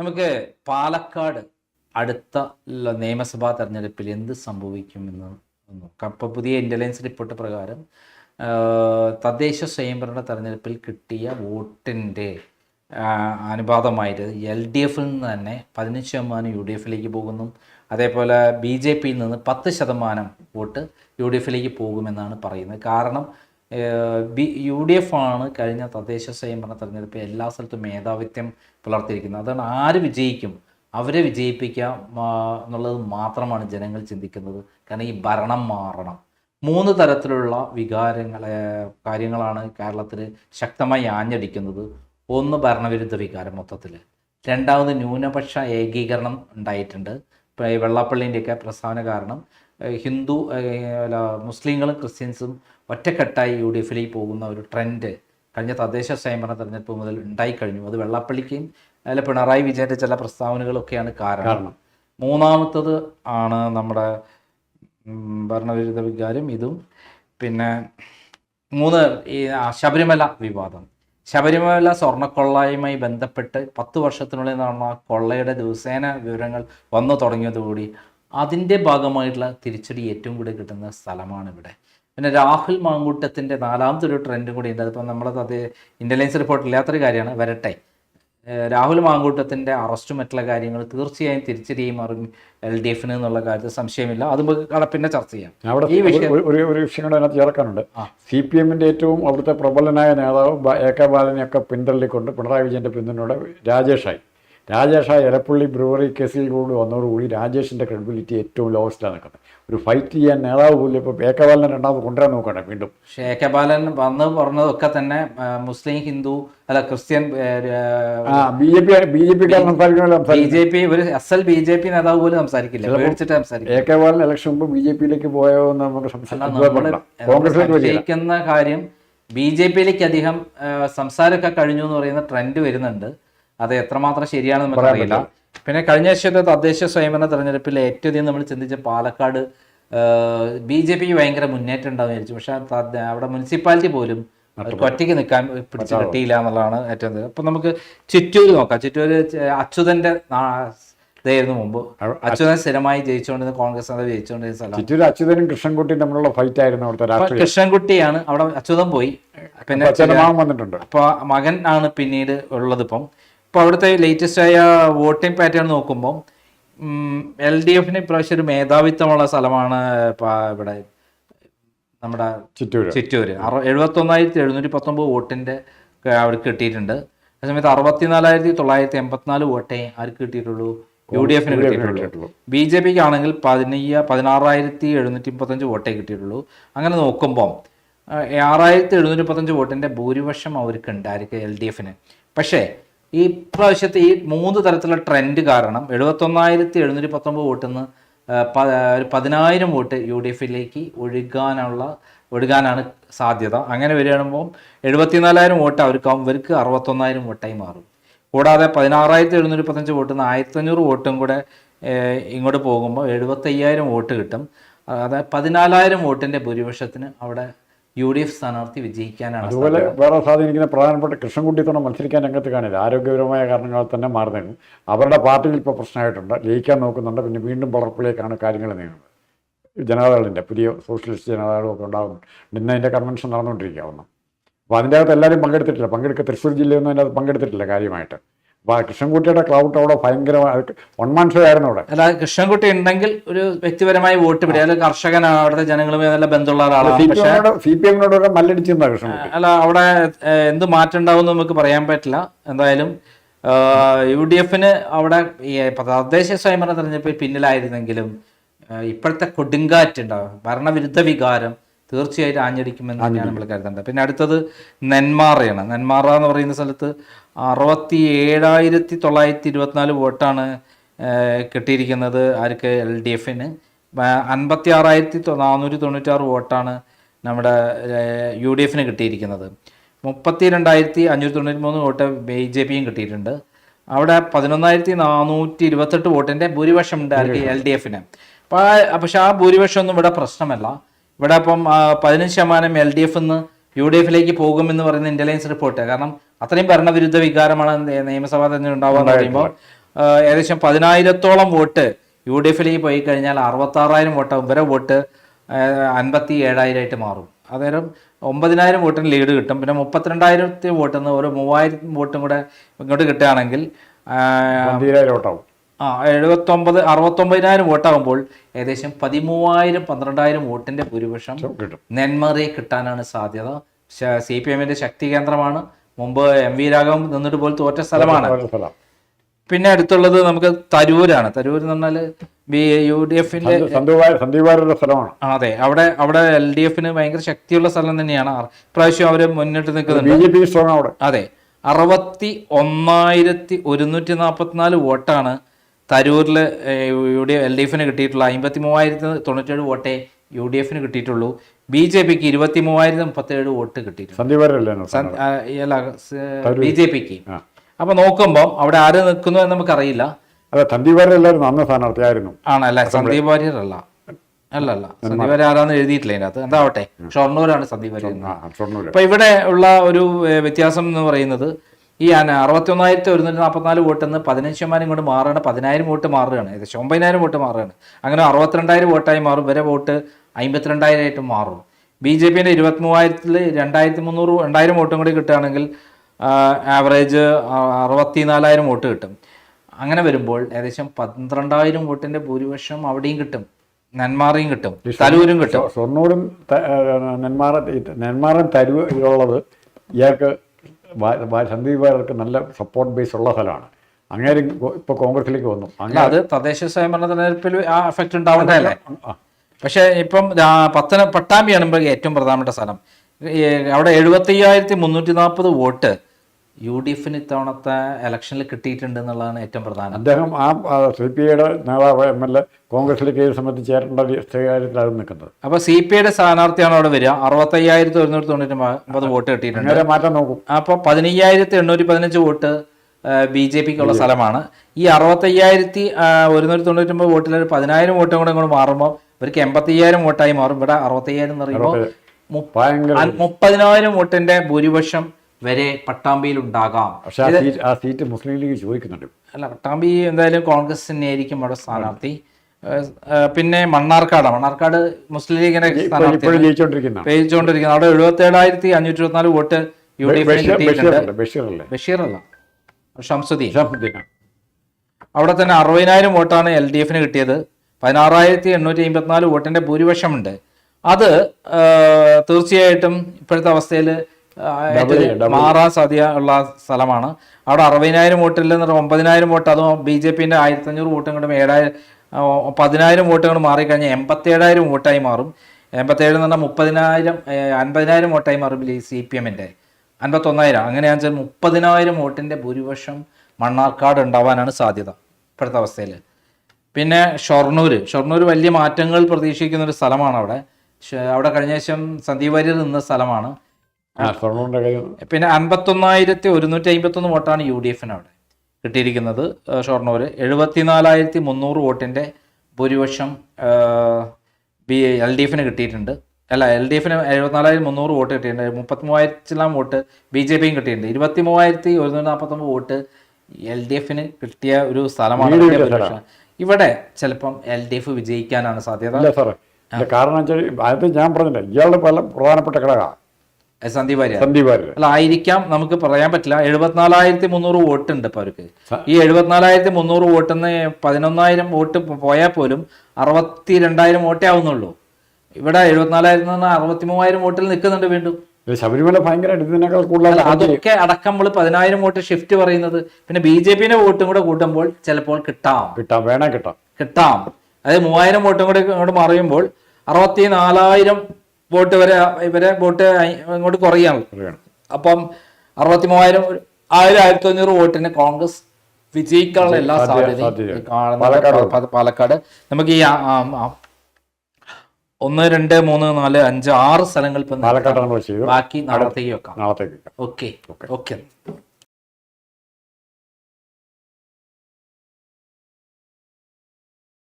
നമുക്ക് പാലക്കാട് അടുത്ത നിയമസഭാ തെരഞ്ഞെടുപ്പിൽ എന്ത് സംഭവിക്കുമെന്ന് നോക്കാം. ഇപ്പോൾ പുതിയ ഇന്റലിജൻസ് റിപ്പോർട്ട് പ്രകാരം തദ്ദേശ സ്വയംഭരണ തെരഞ്ഞെടുപ്പിൽ കിട്ടിയ വോട്ടിന്റെ അനുപാതമായിട്ട് എൽ ഡി എഫിൽ നിന്ന് തന്നെ പതിനഞ്ച് ശതമാനം യു ഡി എഫിലേക്ക് പോകുന്നു. അതേപോലെ ബി ജെ പിയിൽ നിന്ന് പത്ത് ശതമാനം വോട്ട് യു ഡി എഫിലേക്ക് പോകുമെന്നാണ് പറയുന്നത്. കാരണം ബി യു ഡി എഫ് ആണ് കഴിഞ്ഞ തദ്ദേശ സ്വയംഭരണ തെരഞ്ഞെടുപ്പിൽ എല്ലാ സ്ഥലത്തും മേധാവിത്വം പുലർത്തിയിരിക്കുന്നത്. അതാണ് ആര് വിജയിക്കും അവരെ വിജയിപ്പിക്കാം എന്നുള്ളത് മാത്രമാണ് ജനങ്ങൾ ചിന്തിക്കുന്നത്. കാരണം ഈ ഭരണം മാറണം. മൂന്ന് തരത്തിലുള്ള വികാരങ്ങൾ കാര്യങ്ങളാണ് കേരളത്തിൽ ശക്തമായി ആഞ്ഞടിക്കുന്നത്. ഒന്ന് ഭരണവിരുദ്ധ വികാരം മൊത്തത്തിൽ രണ്ടാമത് ന്യൂനപക്ഷ ഏകീകരണം ഉണ്ടായിട്ടുണ്ട്. വെള്ളാപ്പള്ളിന്റെയൊക്കെ പ്രസ്താവന കാരണം ഹിന്ദു അല്ല മുസ്ലിങ്ങളും ക്രിസ്ത്യൻസും ഒറ്റക്കെട്ടായി യു ഡി എഫിലേക്ക് പോകുന്ന ഒരു ട്രെൻഡ് കഴിഞ്ഞ തദ്ദേശ സ്വയംഭരണ തെരഞ്ഞെടുപ്പ് മുതൽ ഉണ്ടായിക്കഴിഞ്ഞു. അത് വെള്ളപ്പള്ളിക്കും അതിൽ പിണറായി വിജയന്റെ ചില പ്രസ്താവനകളൊക്കെയാണ് കാരണം. മൂന്നാമത്തത് ആണ് നമ്മുടെ ഭരണവിരുദ്ധ വികാരം ഇതും. പിന്നെ മൂന്ന് ഈ ശബരിമല വിവാദം. ശബരിമല സ്വർണക്കൊള്ളയുമായി ബന്ധപ്പെട്ട് പത്ത് വർഷത്തിനുള്ളിൽ നടന്ന കൊള്ളയുടെ ദിവസേന വിവരങ്ങൾ വന്നു തുടങ്ങിയതോടുകൂടി അതിന്റെ ഭാഗമായിട്ടുള്ള തിരിച്ചടി ഏറ്റവും കൂടുതൽ കിട്ടുന്ന സ്ഥലമാണ് ഇവിടെ പിന്നെ രാഹുൽ മാങ്കൂട്ടത്തിന്റെ നാലാമത്തെ ഒരു ട്രെൻഡും കൂടി ഉണ്ട്. അതിപ്പോൾ നമ്മളത് അത് ഇന്റലിജൻസ് റിപ്പോർട്ട് ഇല്ലാത്തൊരു കാര്യമാണ്. വരട്ടെ. രാഹുൽ മാങ്കൂട്ടത്തിന്റെ അറസ്റ്റും മറ്റുള്ള കാര്യങ്ങൾ തീർച്ചയായും തിരിച്ചടിയും മാറും എൽ ഡി എഫിന് എന്നുള്ള കാര്യത്തിൽ സംശയമില്ല. അത് നമുക്ക് കട- പിന്നെ ചർച്ച ചെയ്യാം. അവിടെ ഈ വിഷയം- ഒരു- ഒരു വിഷയം കൂടെ അതിനകത്ത് ചേർക്കാനുണ്ട്. സി പി എമ്മിന്റെ ഏറ്റവും അവിടുത്തെ പ്രബലനായ നേതാവ് എ കെ ബാലനെയൊക്കെ പിന്തള്ളിക്കൊണ്ട് പിണറായി വിജയന്റെ പിന്തുണയോടെ രാജേഷായി. രാജേഷായി ഇരപ്പള്ളി ബ്രൂവറി കേസിൽ കൂടി വന്നതോടുകൂടി രാജേഷിന്റെ ക്രെഡിബിലിറ്റി ഏറ്റവും ലോവസ്റ്റാണ് നിൽക്കുന്നത് ഒരു ഫൈറ്റ് ചെയ്യാൻ നേതാവ് പോലും ഇപ്പോൾ ബാലനെ രണ്ടാമത് കൊണ്ടുവരാൻ നോക്കട്ടെ വീണ്ടും. പക്ഷേ ബാലൻ വന്ന് പറഞ്ഞതൊക്കെ തന്നെ മുസ്ലിം ഹിന്ദു അല്ല Christian B J P B J പിക്കാരൻ B J P ഒരു അസൽ ബി ജെ പി നേതാവ് പോലും സംസാരിക്കില്ല പേടിച്ചിട്ട് സംസാരിക്കില്ല. എ കെ ബാലൻ ഇലക്ഷൻ മുമ്പ് ബി ജെ പിയിലേക്ക് പോയോ എന്ന് നമുക്ക് സംസാരിക്കുന്ന കാര്യം ബി ജെ പിയിലേക്ക് അധികം സംസാരമൊക്കെ കഴിഞ്ഞു എന്ന് പറയുന്ന ട്രെൻഡ് വരുന്നുണ്ട്. അത് എത്രമാത്രം ശരിയാണെന്ന് നമുക്ക് അറിയില്ല. പിന്നെ കഴിഞ്ഞ വർഷത്തെ തദ്ദേശ സ്വയംഭരണ തെരഞ്ഞെടുപ്പിൽ ഏറ്റവും അധികം നമ്മൾ ചിന്തിച്ച പാലക്കാട് ബി ജെ പിക്ക് ഭയങ്കര മുന്നേറ്റം ഉണ്ടാവും വിചാരിച്ചു. പക്ഷെ അവിടെ മുനിസിപ്പാലിറ്റി പോലും ഒറ്റയ്ക്ക് നിൽക്കാൻ പിടിച്ചു കിട്ടിയില്ല എന്നുള്ളതാണ് ഏറ്റവും. അപ്പൊ നമുക്ക് ചുറ്റൂര് നോക്കാം. ചുറ്റൂര് അച്യുതന്റെ ഇതായിരുന്നു മുമ്പ്. അച്യുതൻ സ്ഥിരമായി ജയിച്ചുകൊണ്ടിരുന്ന കോൺഗ്രസ് നേതാവ് ജയിച്ചുകൊണ്ടിരുന്ന സ്ഥലം. ചിറ്റൂർ അച്യുതനും കൃഷ്ണൻകുട്ടിയും തമ്മിലുള്ള ഫൈറ്റ് ആയിരുന്നു അവിടുത്തെ കൃഷ്ണൻകുട്ടിയാണ് അവിടെ അച്യുതൻ പോയി. പിന്നെ വന്നിട്ടുണ്ട്. അപ്പൊ മകൻ ആണ് പിന്നീട് ഉള്ളത് ഇപ്പം. ഇപ്പൊ അവിടുത്തെ ലേറ്റസ്റ്റ് ആയ വോട്ടിംഗ് പാറ്റേൺ നോക്കുമ്പോൾ എൽ ഡി എഫിന് ഇപ്രാവശ്യം ഒരു മേധാവിത്വമുള്ള സ്ഥലമാണ് ഇവിടെ നമ്മുടെ ചിറ്റൂര്. ചിറ്റൂര്. അറു എഴുപത്തൊന്നായിരത്തി എഴുന്നൂറ്റി പത്തൊമ്പത് വോട്ടിന്റെ അവർക്ക് കിട്ടിയിട്ടുണ്ട്. അതേസമയത്ത് അറുപത്തിനാലായിരത്തി തൊള്ളായിരത്തി എൺപത്തിനാല് വോട്ടേ ആർക്ക് കിട്ടിയിട്ടുള്ളൂ യു ഡി എഫിന് കിട്ടിയിട്ടുള്ളൂ. ബി ജെ പിക്ക് ആണെങ്കിൽ പതിനയ്യ പതിനാറായിരത്തി എഴുന്നൂറ്റി മുപ്പത്തഞ്ച് വോട്ടേ കിട്ടിയിട്ടുള്ളൂ. അങ്ങനെ നോക്കുമ്പോൾ ആറായിരത്തി എഴുന്നൂറ്റി മുപ്പത്തഞ്ച് വോട്ടിന്റെ ഭൂരിപക്ഷം അവർക്ക് ഉണ്ട് ആർക്ക് എൽ ഡി എഫിന് പക്ഷേ ഈ പ്രാവശ്യത്തെ ഈ മൂന്ന് തരത്തിലുള്ള ട്രെൻഡ് കാരണം എഴുപത്തൊന്നായിരത്തി എഴുന്നൂറ്റി പത്തൊമ്പത് വോട്ടിൽ നിന്ന് ഒരു പതിനായിരം വോട്ട് യു ഡി എഫിലേക്ക് ഒഴുകാനുള്ള ഒഴുകാനാണ് സാധ്യത. അങ്ങനെ വരികയാകുമ്പോൾ എഴുപത്തിനാലായിരം വോട്ട് അവർക്ക് ഇവർക്ക് അറുപത്തൊന്നായിരം വോട്ടായി മാറും. കൂടാതെ പതിനാറായിരത്തി എഴുന്നൂറ്റി പത്തഞ്ച് വോട്ടിൽ നിന്ന് ആയിരത്തഞ്ഞൂറ് വോട്ടും കൂടെ ഇങ്ങോട്ട് പോകുമ്പോൾ എഴുപത്തയ്യായിരം വോട്ട് കിട്ടും. അതായത് പതിനാലായിരം വോട്ടിന്റെ ഭൂരിപക്ഷത്തിന് അവിടെ യു ഡി എഫ് സ്ഥാനാർത്ഥി വിജയിക്കാനാണ് അതുപോലെ വേറെ സ്വാധീനിക്കുന്ന പ്രധാനപ്പെട്ട കൃഷ്ണൻകുട്ടി തുണ മത്സരിക്കാൻ രംഗത്ത് കാണില്ല. ആരോഗ്യപരമായ കാരണങ്ങൾ തന്നെ മാറി അവരുടെ പാർട്ടിയിൽ ഇപ്പോൾ പ്രശ്നമായിട്ടുണ്ട്. ജയിക്കാൻ നോക്കുന്നുണ്ട്. പിന്നെ വീണ്ടും വളർപ്പിലേക്കാണ് കാര്യങ്ങൾ നീങ്ങുന്നത്. ജനതാദളിന്റെ പുതിയ സോഷ്യലിസ്റ്റ് ജനതാദളും ഒക്കെ ഉണ്ടാകുന്നുണ്ട്. ഇന്ന് അതിന്റെ കൺവെൻഷൻ നടന്നുകൊണ്ടിരിക്കുക ഒന്ന് അപ്പോൾ അതിന്റെ അകത്ത് എല്ലാവരും പങ്കെടുത്തിട്ടില്ല. പങ്കെടുക്കുക തൃശ്ശൂർ ജില്ലയൊന്നും അതിന്റെ അകത്ത് പങ്കെടുത്തിട്ടില്ല കാര്യമായിട്ട്. കൃഷ്ണൻകുട്ടിയുടെ ക്ലൗഡ് അവിടെ ഭയങ്കരമായി വൺമാൻ ഷോ ആയിരുന്നു അവിടെ. അല്ല കൃഷ്ണൻകുട്ടി ഉണ്ടെങ്കിൽ ഒരു വ്യക്തിപരമായി വോട്ട് പിടി അല്ലെങ്കിൽ കർഷകനാണ് അവിടുത്തെ ജനങ്ങളുമായി നല്ല ബന്ധമുള്ള ആളാണ്. സി പി എമ്മിനോട് മല്ലടിച്ചിരുന്ന കൃഷ്ണൻകുട്ടി? അല്ല അവിടെ എന്ത് മാറ്റം ഉണ്ടാവും നമുക്ക് പറയാൻ പറ്റില്ല. എന്തായാലും യു ഡി എഫിന് അവിടെ ഈ തദ്ദേശ സ്വയംഭരണ തെരഞ്ഞെടുപ്പിൽ പിന്നിലായിരുന്നെങ്കിലും ഇപ്പോഴത്തെ കൊടുങ്കാറ്റ് ഉണ്ടാവും ഭരണവിരുദ്ധ വികാരം തീർച്ചയായിട്ടും ആഞ്ഞടിക്കുമെന്ന് തന്നെയാണ് നമ്മൾ കരുതേണ്ടത് പിന്നെ അടുത്തത് നെന്മാറയാണ്. നെന്മാറ എന്ന് പറയുന്ന സ്ഥലത്ത് അറുപത്തി ഏഴായിരത്തി തൊള്ളായിരത്തി ഇരുപത്തിനാല് വോട്ടാണ് കിട്ടിയിരിക്കുന്നത് ആർക്ക്? എൽ ഡി എഫിന്. അൻപത്തി ആറായിരത്തി നാനൂറ്റി തൊണ്ണൂറ്റാറ് വോട്ടാണ് നമ്മുടെ യു ഡി എഫിന് കിട്ടിയിരിക്കുന്നത്. മുപ്പത്തി രണ്ടായിരത്തി അഞ്ഞൂറ്റി തൊണ്ണൂറ്റി മൂന്ന് വോട്ട് ബി ജെ പിയും കിട്ടിയിട്ടുണ്ട്. അവിടെ പതിനൊന്നായിരത്തി നാനൂറ്റി ഇരുപത്തെട്ട് വോട്ടിന്റെ ഭൂരിപക്ഷം. ഉണ്ട് ആർക്ക് എൽ ഡി എഫിന്. അപ്പോൾ പക്ഷേ ആ ഭൂരിപക്ഷം ഒന്നും ഇവിടെ പ്രശ്നമല്ല. ഇവിടെ അപ്പം പതിനഞ്ച് ശതമാനം എൽ ഡി എഫ് നിന്ന് യു ഡി എഫിലേക്ക് പോകുമെന്ന് പറയുന്ന ഇന്റലിജൻസ് റിപ്പോർട്ട് കാരണം അത്രയും ഭരണവിരുദ്ധ വികാരമാണ് നിയമസഭാ തന്നെ ഉണ്ടാവുക എന്ന് പറയുമ്പോൾ ഏകദേശം പതിനായിരത്തോളം വോട്ട് യു ഡി എഫിലേക്ക് പോയി കഴിഞ്ഞാൽ അറുപത്താറായിരം വോട്ട് ഇവരെ വോട്ട് അൻപത്തി ഏഴായിരമായിട്ട് മാറും. അന്നേരം ഒമ്പതിനായിരം വോട്ടിന് ലീഡ് കിട്ടും. പിന്നെ മുപ്പത്തിരണ്ടായിരത്തി വോട്ടിൽ നിന്ന് ഒരു മൂവായിരം വോട്ടും കൂടെ ഇങ്ങോട്ട് കിട്ടുകയാണെങ്കിൽ വോട്ടാവും. ആ എഴുപത്തൊമ്പത് അറുപത്തൊമ്പതിനായിരം വോട്ടാകുമ്പോൾ ഏകദേശം പതിമൂവായിരം പന്ത്രണ്ടായിരം വോട്ടിന്റെ ഭൂരിപക്ഷം നെന്മറിയെ കിട്ടാനാണ് സാധ്യത. സി പി എമ്മിന്റെ ശക്തി കേന്ദ്രമാണ്. മുമ്പ് എം വി രാഘവൻ നിന്നിട്ട് പോലും തോറ്റ സ്ഥലമാണ്. പിന്നെ അടുത്തുള്ളത് നമുക്ക് തരൂരാണ്. തരൂർ എന്ന് പറഞ്ഞാൽ ബി യു ഡി എഫിന്റെ സ്ഥലമാണ്. അതെ. അവിടെ അവിടെ എൽ ഡി എഫിന് ഭയങ്കര ശക്തിയുള്ള സ്ഥലം തന്നെയാണ്. ഇപ്രാവശ്യം അവർ മുന്നിട്ട് നിൽക്കുന്നുണ്ട് അതെ അറുപത്തി ഒന്നായിരത്തി ഒരുന്നൂറ്റി നാൽപ്പത്തിനാല് വോട്ടാണ് തരൂരിൽ യു ഡി എൽ ഡി എഫിന് കിട്ടിയിട്ടുള്ള അമ്പത്തി മൂവായിരത്തി തൊണ്ണൂറ്റേഴ് വോട്ടേ യു ഡി എഫിന് കിട്ടിയിട്ടുള്ളൂ. ബി ജെ പിക്ക് ഇരുപത്തി മൂവായിരത്തി മുപ്പത്തേഴ് വോട്ട് കിട്ടിയിട്ടുണ്ട്. ബി ജെ പിക്ക്. അപ്പൊ നോക്കുമ്പോൾ അവിടെ ആര് നിൽക്കുന്നു എന്ന് നമുക്കറിയില്ല. അല്ല സന്ദീപാരല്ലായിരുന്നു അന്ന് സ്ഥാനാർത്ഥിയായിരുന്നു ആണല്ല? സന്ദീപ് വാര്യർ അല്ല. അല്ല അല്ല. സന്ദീപ് വാര്യർ ആരാന്ന് എഴുതിയിട്ടില്ല അതിനകത്ത് എന്താവട്ടെ? ഷൊർണൂരാണ് സന്ദീപ് വാര്യർ. അപ്പൊ ഇവിടെ ഉള്ള ഒരു വ്യത്യാസം എന്ന് പറയുന്നത് ഈ അറുപത്തി ഒന്നായിരത്തി ഒരുന്നൂറ്റി നാൽപ്പത്തിനാല് വോട്ട് എന്ന് പതിനഞ്ച് ശതമാനം കൊണ്ട് മാറുകയാണ്. പതിനായിരം വോട്ട് മാറുകയാണ്. ഏകദേശം ഒമ്പതിനായിരം വോട്ട് മാറുകയാണ്. അങ്ങനെ അറുപത്തിരണ്ടായിരം വോട്ടായി മാറും. വരെ വോട്ട് അമ്പത്തിരണ്ടായിരം ആയിട്ട് മാറും. ബി ജെ പിന്നെ ഇരുപത്തി മൂവായിരത്തിൽ രണ്ടായിരത്തി മുന്നൂറ് രണ്ടായിരം വോട്ടും കൂടി കിട്ടുകയാണെങ്കിൽ ആവറേജ് അറുപത്തിനാലായിരം വോട്ട് കിട്ടും. അങ്ങനെ വരുമ്പോൾ ഏകദേശം പന്ത്രണ്ടായിരം വോട്ടിന്റെ ഭൂരിപക്ഷം അവിടെയും കിട്ടും. നെന്മാറയും കിട്ടും. തലൂരും കിട്ടും. സ്വർണൂരും ഷൊർണൂരും ആ, നെന്മാറ തരൂർ ഉള്ളത് ഇയാൾക്ക് സന്ദീപ് വാര്യർക്ക് നല്ല സപ്പോർട്ട് ബേസ് ഉള്ള സ്ഥലമാണ് അങ്ങേരും ഇപ്പോൾ കോൺഗ്രസിലേക്ക് വന്നു. അങ്ങനെ അത് തദ്ദേശ സ്വയംഭരണ തെരഞ്ഞെടുപ്പിൽ ആ എഫക്റ്റ് ഉണ്ടാവണ്ടല്ലേ പക്ഷേ ഇപ്പം പത്തന പട്ടാമ്പിയാണ് ഏറ്റവും പ്രധാനപ്പെട്ട സ്ഥലം. അവിടെ എഴുപത്തി അയ്യായിരത്തി മുന്നൂറ്റി നാൽപ്പത് വോട്ട് യു ഡി എഫിന് ഇത്തവണത്തെ ഇലക്ഷനിൽ കിട്ടിയിട്ടുണ്ട് എന്നുള്ളതാണ് ഏറ്റവും പ്രധാനം. അദ്ദേഹം ആ സി പി ഐയുടെ നേതാവ് എം എൽ എ കോൺഗ്രസിലേക്ക് ഏത് സംബന്ധിച്ച് ചേരേണ്ട ഒരു കാര്യത്തിലാണ് നിൽക്കുന്നത്. അപ്പൊ സി പി ഐയുടെ സ്ഥാനാർത്ഥിയാണ് അവിടെ വരിക. അറുപത്തയ്യായിരത്തി ഒരുന്നൂറ്റി തൊണ്ണൂറ്റി ഒമ്പത് വോട്ട് കിട്ടിയിട്ടുണ്ട്. മാറ്റം നോക്കും. അപ്പോൾ പതിനയ്യായിരത്തി എണ്ണൂറ്റി പതിനഞ്ച് വോട്ട് ബി ജെ പിക്കുള്ള സ്ഥലമാണ്. ഈ അറുപത്തയ്യായിരത്തി ഒരുന്നൂറ്റി തൊണ്ണൂറ്റി ഒമ്പത് വോട്ടിൽ ഒരു പതിനായിരം വോട്ടും കൂടെ ഇങ്ങോട്ട് മാറുമ്പോൾ ഇവർക്ക് എൺപത്തയ്യായിരം വോട്ടായി മാറും. ഇവിടെ അറുപത്തയ്യായിരം എന്ന് പറയുമ്പോൾ മുപ്പതിനായിരം വോട്ടിന്റെ ഭൂരിപക്ഷം വരെ പട്ടാമ്പിയിൽ ഉണ്ടാകാം പക്ഷെ ആ സീറ്റ് മുസ്ലിം ലീഗ് ചോദിക്കുന്നുണ്ട്. അല്ല പട്ടാമ്പി എന്തായാലും കോൺഗ്രസ് തന്നെയായിരിക്കും അവിടെ സ്ഥാനാർത്ഥി. പിന്നെ മണ്ണാർക്കാട് മണ്ണാർക്കാട് മുസ്ലിം ലീഗിനെ ഇപ്പോൾ സ്ഥാനാർത്ഥി ഇപ്പോഴും ജയിച്ചുകൊണ്ടിരിക്കുന്ന പേജിച്ചുകൊണ്ടിരിക്കുന്നത് അവിടെ എഴുപത്തി ഏഴായിരത്തി അഞ്ഞൂറ്റി ഇരുപത്തിനാല് വോട്ട് യു ഡി എഫിന് ബഷീറല്ല ഷംസുദ്ദീൻ. അവിടെ തന്നെ അറുപതിനായിരം വോട്ടാണ് എൽ ഡി എഫിന് കിട്ടിയത്. പതിനാറായിരത്തി എണ്ണൂറ്റി അമ്പത്തിനാല് വോട്ടിന്റെ ഭൂരിപക്ഷമുണ്ട്. അത് തീർച്ചയായിട്ടും ഇപ്പോഴത്തെ അവസ്ഥയിൽ മാറാൻ സാധ്യത ഉള്ള സ്ഥലമാണ്. അവിടെ അറുപതിനായിരം വോട്ടിൽ നിന്ന് ഒമ്പതിനായിരം വോട്ട് അതും ബി ജെ പിന്റെ ആയിരത്തി അഞ്ഞൂറ് വോട്ടും കൊണ്ട് ഏഴായിരം പതിനായിരം വോട്ട് കൂടെ മാറിക്കഴിഞ്ഞാൽ എൺപത്തേഴായിരം വോട്ടായി മാറും. എൺപത്തേഴ് എന്ന് പറഞ്ഞാൽ മുപ്പതിനായിരം അൻപതിനായിരം വോട്ടായി മാറും ഈ സി പി എമ്മിന്റെ. അൻപത്തൊന്നായിരം അങ്ങനെയാണെന്ന് വെച്ചാൽ മുപ്പതിനായിരം വോട്ടിന്റെ ഭൂരിപക്ഷം മണ്ണാർക്കാട് ഉണ്ടാവാനാണ് സാധ്യത ഇപ്പോഴത്തെ അവസ്ഥയിൽ പിന്നെ ഷൊർണൂർ ഷൊർണൂർ വലിയ മാറ്റങ്ങൾ പ്രതീക്ഷിക്കുന്ന ഒരു സ്ഥലമാണ് അവിടെ. അവിടെ കഴിഞ്ഞ ശേഷം സന്ദീപ് വാര്യർ നിന്ന സ്ഥലമാണ്. പിന്നെ അൻപത്തൊന്നായിരത്തി ഒരുന്നൂറ്റി അമ്പത്തൊന്ന് വോട്ടാണ് യു ഡി എഫിന് അവിടെ കിട്ടിയിരിക്കുന്നത്. ഷൊർണൂർ എഴുപത്തിനാലായിരത്തി മുന്നൂറ് വോട്ടിന്റെ ഭൂരിപക്ഷം ബി എൽ ഡി എഫിന് കിട്ടിയിട്ടുണ്ട്. അല്ല എൽ ഡി എഫിന് എഴുപത്തിനാലായിരത്തി മുന്നൂറ് വോട്ട് കിട്ടിയിട്ടുണ്ട്. മുപ്പത്തി മൂവായിരത്തിലാം വോട്ട് ബി ജെ പിയും കിട്ടിയിട്ടുണ്ട്. ഇരുപത്തി മൂവായിരത്തി ഒരുന്നൂറ്റി നാൽപ്പത്തൊമ്പത് വോട്ട് എൽ ഡി എഫിന് കിട്ടിയ ഒരു സ്ഥലമാണ്. ഇവിടെ ചിലപ്പം എൽ ഡി എഫ് വിജയിക്കാനാണ് സാധ്യത. കാരണം ഞാൻ പറഞ്ഞില്ല ഇയാളുടെ പല പ്രധാനപ്പെട്ട ഘടക ഏഹ് സന്ദീപ് അല്ല ആയിരിക്കാം നമുക്ക് പറയാൻ പറ്റില്ല. എഴുപത്തിനാലായിരത്തി മുന്നൂറ് വോട്ട് ഉണ്ട് ഇപ്പൊ അവർക്ക് ഈ എഴുപത്തിനാലായിരത്തി മുന്നൂറ് വോട്ടിന്ന് പതിനൊന്നായിരം വോട്ട് പോയാൽ പോലും അറുപത്തി രണ്ടായിരം വോട്ടേ ആവുന്നുള്ളൂ. ഇവിടെ എഴുപത്തിനാലായിരത്തി നിന്ന് അറുപത്തി മൂവായിരം വോട്ടിൽ നിൽക്കുന്നുണ്ട് വീണ്ടും. ശബരിമല ഭയങ്കരമായിട്ട് കൂടുതലാണ് അതൊക്കെ അടക്കം നമ്മൾ പതിനായിരം വോട്ട് ഷിഫ്റ്റ് പറയുന്നത്. പിന്നെ ബി ജെ പിന്റെ വോട്ടും കൂടെ കൂട്ടുമ്പോൾ ചിലപ്പോൾ കിട്ടാം. കിട്ടാം വേണം കിട്ടാം. കിട്ടാം. അതായത് മൂവായിരം വോട്ടും കൂടെ ഇങ്ങോട്ട് മറിയുമ്പോൾ അറുപത്തി നാലായിരം വോട്ട് വരെ ഇവരെ വോട്ട് ഇങ്ങോട്ട് കുറയാണ്. അപ്പം അറുപത്തി മൂവായിരം ആയിരം ആയിരത്തി അഞ്ഞൂറ് വോട്ടിന് കോൺഗ്രസ് വിജയിക്കാനുള്ള എല്ലാ സാധ്യതയും കാണുന്നത് പാലക്കാട് നമുക്ക് ഈ ഒന്ന് രണ്ട് മൂന്ന് നാല് അഞ്ച് ആറ് സ്ഥലങ്ങൾ ഇപ്പം ബാക്കി നാളത്തേക്ക് വെക്കാം. ഓക്കെ. ഓക്കെ.